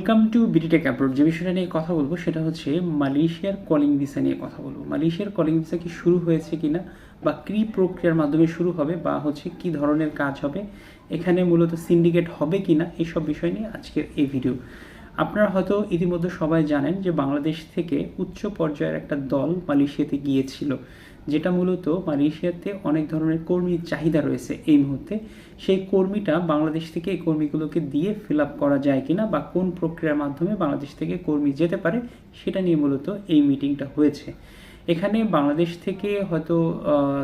Welcome to BDTech abroad যে বিষয়টা নিয়ে কথা বলব সেটা হচ্ছে মালয়েশিয়ার কলিং ভিসা নিয়ে কথা বলব। মালয়েশিয়ার কলিং ভিসা কি শুরু হয়েছে কিনা বা কি প্রক্রিয়ার মাধ্যমে শুরু হবে বা হচ্ছে কি ধরনের কাজ হবে, এখানে মূলত সিন্ডিকেট হবে কিনা এইসব বিষয় নিয়ে আজকের এই ভিডিও আপনারা হয়তো ইতিমধ্যে সবাই জানেন যে বাংলাদেশ থেকে উচ্চ পর্যায়ের একটা দল মালয়েশিয়াতে গিয়েছিল। যেটা মূলত মালয়েশিয়াতে অনেক ধরনের কর্মীর চাহিদা রয়েছে এই মুহূর্তে। সেই কর্মীটা বাংলাদেশ থেকে এই কর্মীগুলোকে দিয়ে ফিল আপ করা যায় কিনা বা কোন প্রক্রিয়ার মাধ্যমে বাংলাদেশ থেকে কর্মী যেতে পারে, সেটা নিয়ে মূলত এই মিটিংটা হয়েছে। এখানে বাংলাদেশ থেকে হয়তো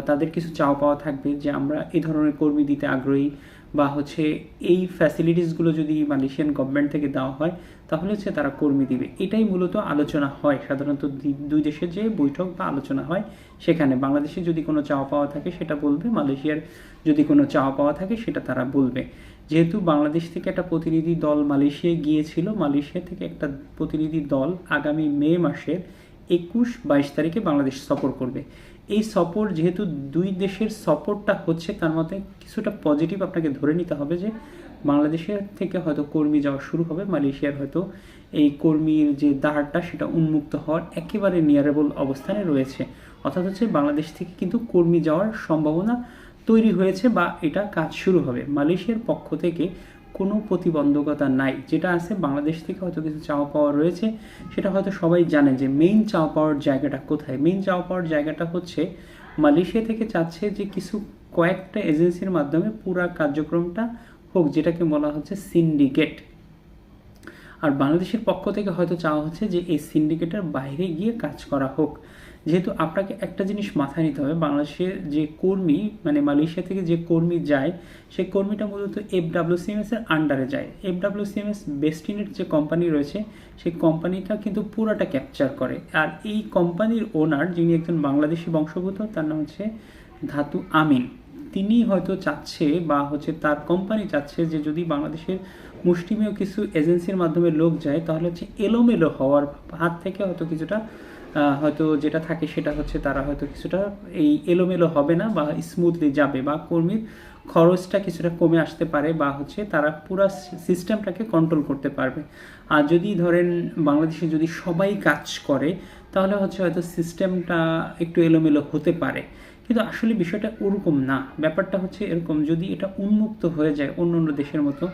তাদের কিছু চাও পাওয়া থাকবে যে আমরা এই ধরনের কর্মী দিতে আগ্রহী। বা হচ্ছে এই ফ্যাসিলিটিসগুলো যদি মালয়েশিয়ান গভর্নমেন্ট থেকে দেওয়া হয়, তাহলে হচ্ছে তারা কর্মী দিবে। এটাই মূলত আলোচনা হয়। সাধারণত দুই- দেশের যে বৈঠক বা আলোচনা হয় সেখানে। বাংলাদেশে যদি কোনো চাওয়া পাওয়া থাকে সেটা বলবে, মালয়েশিয়ার যদি কোনো চাওয়া পাওয়া থাকে সেটা তারা বলবে। যেহেতু বাংলাদেশ থেকে একটা প্রতিনিধি দল মালয়েশিয়ায় গিয়েছিল, মালয়েশিয়া থেকে একটা প্রতিনিধি দল আগামী মে মাসের একুশ বাইশ তারিখে বাংলাদেশ সফর করবে। এই সফর যেহেতু দুই দেশের সফরটা হচ্ছে, তার মধ্যে কিছুটা পজিটিভ আপনাকে ধরে নিতে হবে যে বাংলাদেশের থেকে হয়তো কর্মী যাওয়া শুরু হবে, মালয়েশিয়ার হয়তো এই কর্মীর যে দ্বারটা সেটা উন্মুক্ত হওয়ার একেবারে নিয়ারেবল অবস্থানে রয়েছে। অর্থাৎ হচ্ছে বাংলাদেশ থেকে কিন্তু কর্মী যাওয়ার সম্ভাবনা তৈরি হয়েছে বা এটা কাজ শুরু হবে। মালয়েশিয়ার পক্ষ থেকে কোনো প্রতিবন্ধকতা নাই। যেটা আছে বাংলাদেশ থেকে হয়তো কিছু চাওয়া পাওয়া রয়েছে, সেটা হয়তো সবাই জানে যে মেইন চাওয়া পাওয়ার জায়গাটা কোথায়? মেইন চাওয়া পাওয়ার জায়গাটা হচ্ছে মালয়েশিয়া থেকে চাচ্ছে যে কিছু কয়েকটা এজেন্সির মাধ্যমে পুরা কার্যক্রমটা হোক, যেটাকে বলা হচ্ছে সিন্ডিকেট আর বাংলাদেশের পক্ষ থেকে হয়তো চাওয়া হচ্ছে যে এই সিন্ডিকেটের বাইরে গিয়ে কাজ করা হোক। যেহেতু আপনাকে একটা জিনিস মাথায় নিতে হবে, বাংলাদেশের যে কর্মী মানে মালয়েশিয়া থেকে যে কর্মী যায় সেই কর্মীটা মূলত এফ ডাব্লিউসিএমএস এর আন্ডারে যায়। এফ ডাব্লিউসিএমএস বেস্টিনের যে কোম্পানি রয়েছে, সেই কোম্পানিটা কিন্তু পুরোটা ক্যাপচার করে। আর এই কোম্পানির ওনার যিনি একজন বাংলাদেশি বংশোদ্ভূত, তার নাম হচ্ছে ধাতু আমিন। তিনি হয়তো চাচ্ছে বা হচ্ছে তার কোম্পানি চাচ্ছে যে যদি বাংলাদেশের মুষ্টিমেয় কিছু এজেন্সির মাধ্যমে লোক যায়, তাহলে হচ্ছে এলোমেলো হওয়ার হাত থেকে হয়তো কিছুটা হয়তো যেটা থাকে সেটা হচ্ছে তারা হয়তো কিছুটা এই এলোমেলো হবে না বা স্মুথলি যাবে বা কর্মীর খরচটা কিছুটা কমে আসতে পারে বা হচ্ছে তারা পুরো সিস্টেমটাকে কন্ট্রোল করতে পারবে। আর যদি ধরেন বাংলাদেশে যদি সবাই কাজ করে, তাহলে হচ্ছে হয়তো সিস্টেমটা একটু এলোমেলো হতে পারে। কিন্তু আসলে বিষয়টা ওরকম না। ব্যাপারটা হচ্ছে এরকম, যদি এটা উন্মুক্ত হয়ে যায় অন্য অন্য দেশের মতো,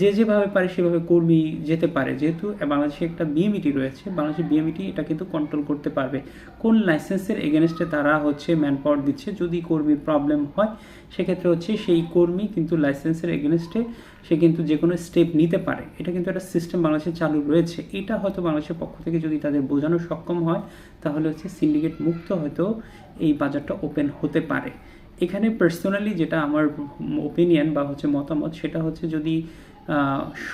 যে যেভাবে পারে সেভাবে কর্মী যেতে পারে। যেহেতু বাংলাদেশে একটা বিএমইটি রয়েছে বাংলাদেশের বিএমইটি এটা কিন্তু কন্ট্রোল করতে পারবে। কোন লাইসেন্সের এগেনস্টে তারা হচ্ছে ম্যান পাওয়ার দিচ্ছে, যদি কর্মীর প্রবলেম হয়, সেক্ষেত্রে হচ্ছে সেই কর্মী কিন্তু লাইসেন্সের এগেনস্টে সে কিন্তু যে কোনো স্টেপ নিতে পারে। এটা কিন্তু একটা সিস্টেম বাংলাদেশে চালু রয়েছে। এটা হয়তো বাংলাদেশের পক্ষ থেকে যদি তাদের বোঝানো সক্ষম হয়, তাহলে হচ্ছে সিন্ডিকেট মুক্ত হয়তো এই বাজারটা ওপেন হতে পারে। এখানে পার্সোনালি যেটা আমার ওপিনিয়ন বা হচ্ছে মতামত, সেটা হচ্ছে যদি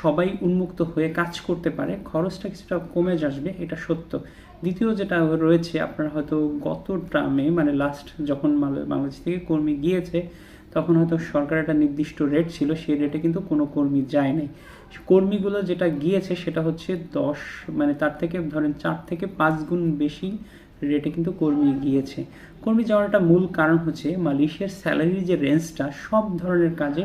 সবাই উন্মুক্ত হয়ে কাজ করতে পারে, খরচটা কিছুটা কমে আসবে, এটা সত্য। দ্বিতীয় যেটা রয়েছে, আপনার হয়তো গত ট্রামে মানে লাস্ট যখন বাংলাদেশ থেকে কর্মী গিয়েছে, তখন হয়তো সরকার একটা নির্দিষ্ট রেট ছিল, সেই রেটে কিন্তু কোনো কর্মী যায় নাই। কর্মীগুলো যেটা গিয়েছে, সেটা হচ্ছে দশ মানে তার থেকে ধরেন চার থেকে পাঁচ গুণ বেশি রেটে কিন্তু কর্মী গিয়েছে। কর্মী যাওয়ার একটা মূল কারণ হচ্ছে মালয়েশিয়ার স্যালারির যে রেঞ্জটা, সব ধরনের কাজে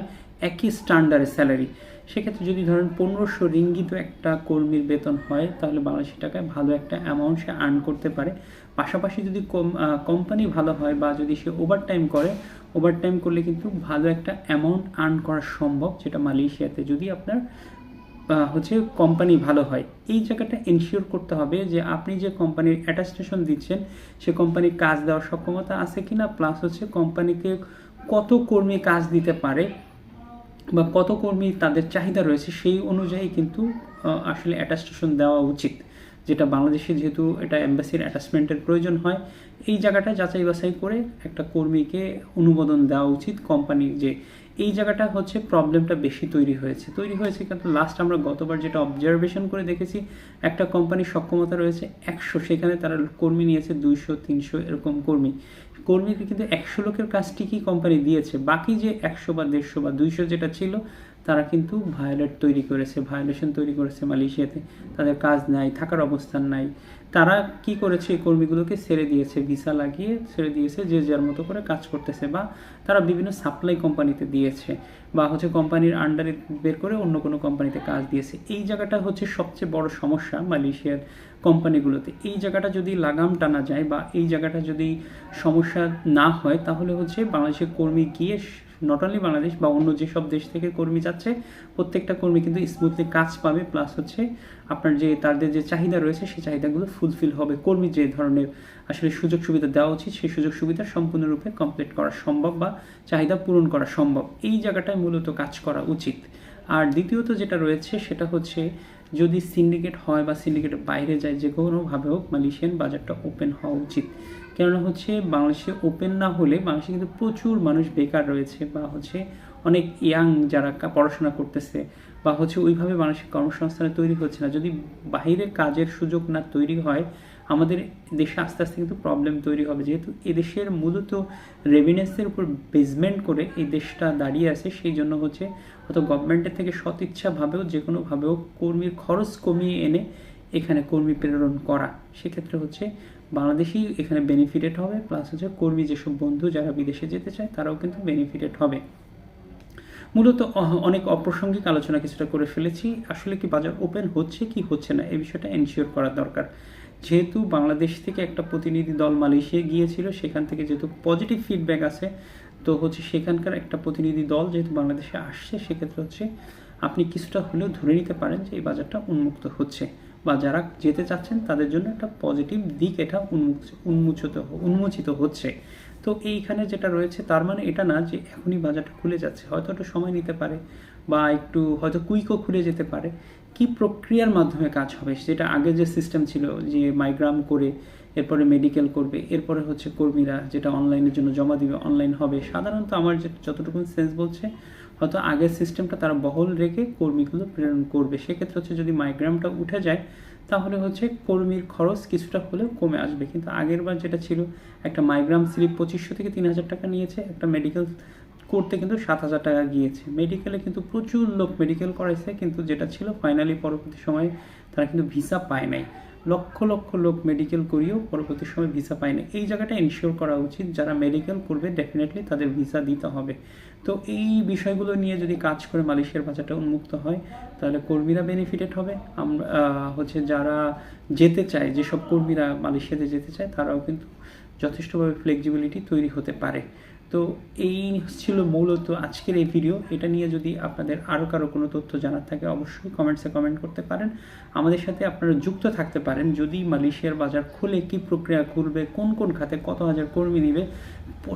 একই স্ট্যান্ডার্ডের স্যালারি। সেক্ষেত্রে যদি ধরেন পনেরোশো রিঙ্গিত একটা কর্মীর বেতন হয়, তাহলে বাংলাদেশি টাকায় ভালো একটা অ্যামাউন্ট সে আর্ন করতে পারে। পাশাপাশি যদি কোম্পানি ভালো হয় বা যদি সে ওভার টাইম করে ওভার টাইম করলে কিন্তু ভালো একটা অ্যামাউন্ট আর্ন করা সম্ভব, যেটা মালয়েশিয়াতে। যদি আপনার হচ্ছে কোম্পানি ভালো হয়, এই জায়গাটা এনশিওর করতে হবে যে আপনি যে কোম্পানির অ্যাটাস্টেশন দিচ্ছেন, সে কোম্পানির কাজ দেওয়ার সক্ষমতা আছে কিনা প্লাস হচ্ছে কোম্পানিকে কত কর্মী কাজ দিতে পারে বা কত কর্মী তাদের চাহিদা রয়েছে, সেই অনুযায়ী কিন্তু আসলে অ্যাটাস্টেশন দেওয়া উচিত। যেটা বাংলাদেশে যেহেতু এটা এম্বাসির অ্যাটাচমেন্টের প্রয়োজন হয়, এই জায়গাটা যাচাই বাছাই করে একটা কর্মীকে অনুমোদন দেওয়া উচিত কোম্পানির যে এই জায়গাটা হচ্ছে প্রবলেমটা বেশি তৈরি হয়েছে। তৈরি হয়েছে কিন্তু লাস্ট আমরা গতবার যেটা অবজারভেশন করে দেখেছি, একটা কোম্পানির সক্ষমতা রয়েছে একশো। সেখানে তারা কর্মী নিয়েছে দুইশো, তিনশো এরকম কর্মী। কর্মীকে কিন্তু একশো লোকের কাজটি কি কোম্পানি দিয়েছে। বাকি যে একশো বা দেড়শো বা দুইশো যেটা ছিল তারা কিন্তু ভায়োলেট তৈরি করেছে ভায়োলেশন তৈরি করেছে মালয়েশিয়াতে। তাদের কাজ নাই, থাকার অবস্থান নাই। তারা কি করেছে? এই কর্মীগুলোকে ছেড়ে দিয়েছে, ভিসা লাগিয়ে ছেড়ে দিয়েছে, যে যার মতো করে কাজ করতেছে বা তারা বিভিন্ন সাপ্লাই কোম্পানিতে দিয়েছে বা হচ্ছে কোম্পানির আন্ডারে বের করে অন্য কোনো কোম্পানিতে কাজ দিয়েছে। এই জায়গাটা হচ্ছে সবচেয়ে বড় সমস্যা মালয়েশিয়ার কোম্পানিগুলোতে। এই জায়গাটা যদি লাগাম টানা যায় বা এই জায়গাটা যদি সমস্যা না হয়, তাহলে হচ্ছে বাংলাদেশের কর্মী গিয়ে নট অনলি বাংলাদেশ বা অন্য যেসব দেশ থেকে কর্মী যাচ্ছে, প্রত্যেকটা কর্মী কিন্তু স্মুথলি কাজ পাবে প্লাস হচ্ছে আপনার যে, তাদের যে চাহিদা রয়েছে, সেই চাহিদাগুলো ফুলফিল হবে। কর্মী যে ধরনের আসলে সুযোগ সুবিধা দেওয়া উচিত, সেই সুযোগ সুবিধা সম্পূর্ণরূপে কমপ্লিট করা সম্ভব বা চাহিদা পূরণ করা সম্ভব। এই জায়গাটায় মূলত কাজ করা উচিত। আর দ্বিতীয়ত যেটা রয়েছে সেটা হচ্ছে যদি সিন্ডিকেট হয় বা সিন্ডিকেটের বাইরে যায়, যে কোনোভাবে হোক মালয়েশিয়ান বাজারটা ওপেন হওয়া উচিত। কেননা হচ্ছে বাংলাদেশে ওপেন না হলে বাংলাদেশে কিন্তু প্রচুর মানুষ বেকার রয়েছে বা হচ্ছে অনেক ইয়াং যারা পড়াশোনা করতেছে বা হচ্ছে ওইভাবে মানুষের কর্মসংস্থানে তৈরি হচ্ছে না। যদি বাইরে কাজের সুযোগ না তৈরি হয় আমাদের দেশে আস্তে আস্তে কিন্তু প্রবলেম তৈরি হবে। যেহেতু এদেশের মূলত রেভিনেন্সের উপর বেসমেন্ট করে এই দেশটা দাঁড়িয়ে আছে, সেই জন্য হচ্ছে হয়তো গভর্নমেন্টের থেকে সদিচ্ছাভাবেও যে কোনোভাবেও কর্মীর খরচ কমিয়ে এনে এখানে কর্মী প্রেরণ করা। সেক্ষেত্রে হচ্ছে বাংলাদেশেই এখানে বেনিফিটেড হবে প্লাস হচ্ছে কর্মী যেসব বন্ধু যারা বিদেশে যেতে চায়, তারাও কিন্তু বেনিফিটেড হবে। মূলত অনেক অপ্রাসঙ্গিক আলোচনা কিছুটা করে ফেলেছি। আসলে কি বাজার ওপেন হচ্ছে কি হচ্ছে না এই বিষয়টা এনশিওর করা দরকার। যেহেতু বাংলাদেশ থেকে একটা প্রতিনিধি দল মালয়েশিয়া গিয়েছিল, সেখান থেকে যেহেতু পজিটিভ ফিডব্যাক আছে, তো হচ্ছে সেখানকার একটা প্রতিনিধি দল যেহেতু বাংলাদেশে আসছে, সেক্ষেত্রে হচ্ছে আপনি কিছুটা হলেও ধরে নিতে পারেন যে এই বাজারটা উন্মুক্ত হচ্ছে বা যারা যেতে চাচ্ছেন তাদের জন্য একটা পজিটিভ দিক এটা উন্মুক্ত, উন্মোচিত উন্মোচিত হচ্ছে। তো এইখানে যেটা রয়েছে, তার মানে এটা না যে এখনই বাজারটা খুলে যাচ্ছে, হয়তো একটু সময় নিতে পারে বা একটু হয়তো কুইকও খুলে যেতে পারে। কি প্রক্রিয়ার মাধ্যমে কাজ হবে? যেটা আগে যে সিস্টেম ছিল যে মাইগ্রাম করে, এরপরে মেডিকেল করবে, এরপরে হচ্ছে কর্মীরা যেটা অনলাইনের জন্য জমা দিবে অনলাইন হবে। সাধারণত আমার যতটুকু সেন্স বলছে, হয়তো আগের সিস্টেমটা তারা বহল রেখে কর্মীগুলো প্রেরণ করবে। সেক্ষেত্রে হচ্ছে যদি মাইগ্রামটা উঠে যায়, তাহলে হচ্ছে কর্মীর খরচ কিছুটা হলেও কমে আসবে। কিন্তু আগের বার যেটা ছিল, একটা মাইগ্রাম স্লিপ পঁচিশশো থেকে তিন হাজার টাকা নিয়েছে, একটা মেডিকেল করতে কিন্তু সাত হাজার টাকা গিয়েছে। মেডিকেলে কিন্তু প্রচুর লোক মেডিকেল করাইছে, কিন্তু যেটা ছিল ফাইনালি পরবর্তী সময়ে তারা কিন্তু ভিসা পায় নাই। লক্ষ লক্ষ লোক মেডিকেল করিয়েও পরবর্তী সময় ভিসা পায় না এই জায়গাটা এনশিওর করা উচিত, যারা মেডিকেল করবে ডেফিনেটলি তাদের ভিসা দিতে হবে। তো এই বিষয়গুলো নিয়ে যদি কাজ করে মালয়েশিয়ার বাজারটা উন্মুক্ত হয়, তাহলে কর্মীরা বেনিফিটেড হবে। আমরা হচ্ছে যারা যেতে চায়, যেসব কর্মীরা মালয়েশিয়াতে যেতে চায়, তারাও কিন্তু যথেষ্টভাবে ফ্লেক্সিবিলিটি তৈরি হতে পারে। তো এই ছিল মূলত আজকের এই ভিডিও এটা নিয়ে যদি আপনাদের আরও কারও কোনো তথ্য জানার থাকে, অবশ্যই কমেন্টসে কমেন্ট করতে পারেন। আমাদের সাথে আপনারা যুক্ত থাকতে পারেন। যদি মালয়েশিয়ার বাজার খুলে কি প্রক্রিয়া খুলবে কোন কোন খাতে কত হাজার কর্মী নেবে,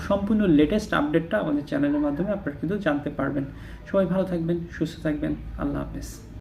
সম্পূর্ণ লেটেস্ট আপডেটটা আমাদের চ্যানেলের মাধ্যমে আপনারা কিন্তু জানতে পারবেন। সবাই ভালো থাকবেন, সুস্থ থাকবেন। আল্লাহ হাফেজ।